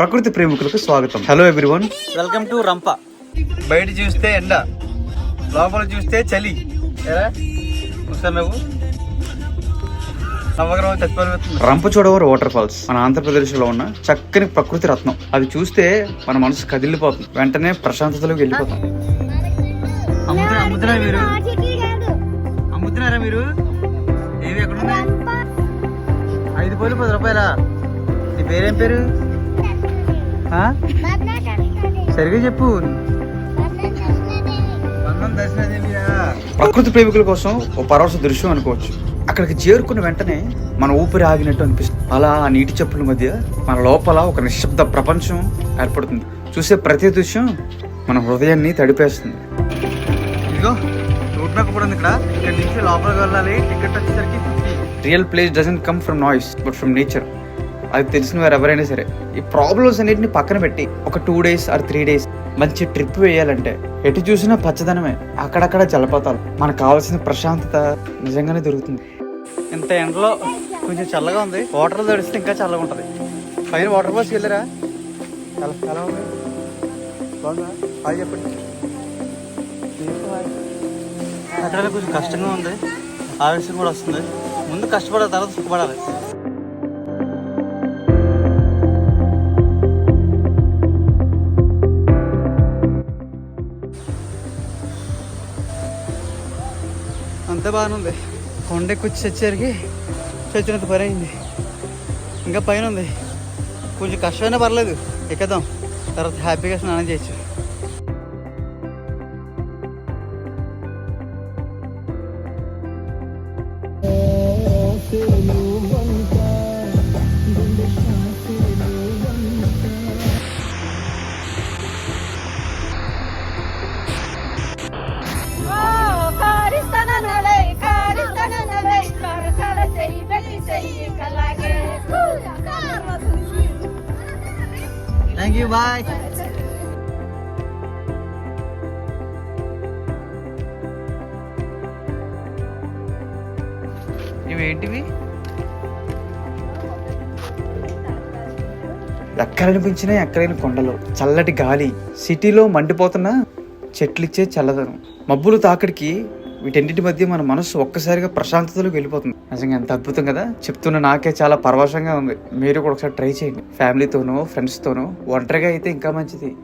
ప్రకృతి ప్రేమికులకు స్వాగతం. Hello everyone welcome to Rampa బయట చూస్తే ఎండ లోపల చూస్తే చలి. నువ్వు చచ్చిపోతుంది రంపచోడవరం వాటర్ ఫాల్స్. మన ఆంధ్రప్రదేశ్లో ఉన్న చక్కని ప్రకృతి రత్నం. అది చూస్తే మన మనసు కదిలిపోతుంది. వెంటనే ప్రశాంతతలోకి వెళ్ళిపోతాం. అమ్ముతున్నారా మీరు? అమ్ముతున్నారా మీరు? ఏవి ఎక్కడున్నాయి? ఐదు పోలు పది రూపాయలా. నీ పేరేం పేరు? సరిగా చెప్పు. ప్రకృతి ప్రేమికుల కోసం ఓ పరవశ దృశ్యం అనుకోవచ్చు. అక్కడికి చేరుకున్న వెంటనే మన ఊపిరి ఆగినట్టు అనిపిస్తుంది. అలా ఆ నీటి చెప్పుల మధ్య మన లోపల ఒక నిశ్శబ్ద ప్రపంచం ఏర్పడుతుంది. చూసే ప్రతి దృశ్యం మన హృదయాన్ని తడిపేస్తుంది. ఇదిగో రోడ్ కూడా ఇక్కడ. ఇక్కడ నుంచి లోపలికి వెళ్ళాలి. టికెట్ వచ్చేసరికి real place doesn't come from noise but from nature. అది తెలిసిన వారు ఎవరైనా సరే ఈ ప్రాబ్లమ్స్ అన్నిటిని పక్కన పెట్టి ఒక two days or three days మంచి ట్రిప్ వేయాలంటే ఎటు చూసినా పచ్చదనమే అక్కడక్కడ జలపాతాలు. మనకు కావాల్సిన ప్రశాంతత నిజంగానే దొరుకుతుంది. ఇంత ఎండలో కొంచెం చల్లగా ఉంది. వాటర్ తడిస్తే ఇంకా చల్లగా ఉంటుంది. పైన వాటర్ ఫాల్స్కి వెళ్ళారా? ఎలా చాలా ఉంది బాగుందా చెప్పండి. అక్కడ కొంచెం కష్టంగా ఉంది. ఆవేశం కూడా వస్తుంది. ముందు కష్టపడాలి తర్వాత సుఖపడాలి. అంతా బాగానే ఉంది. కొండెక్కి వచ్చి చచ్చినంత పని అయింది ఇంకా పైన ఉంది. కొంచెం కష్టమైనా పర్లేదు. ఎక్కదాం తర్వాత హ్యాపీగా స్నానం చేయొచ్చు. థ్యాంక్ యూ బాయ్ ఇవేంటివి ఎక్కడనిపించినా ఎక్కడైన కొండలు చల్లటి గాలి. సిటీలో మండిపోతున్న చెట్లిచ్చే చల్లదనం. మబ్బులు తాకిడికి వీటన్నిటి మధ్య మన మనసు ఒక్కసారిగా ప్రశాంతతలోకి వెళ్ళిపోతుంది. నిజంగా ఎంత అద్భుతం కదా? చెప్తున్న నాకే చాలా పరవశంగా ఉంది. మీరు కూడా ఒకసారి ట్రై చేయండి. ఫ్యామిలీతోనో ఫ్రెండ్స్తోనో ఒంటరిగా అయితే ఇంకా మంచిది.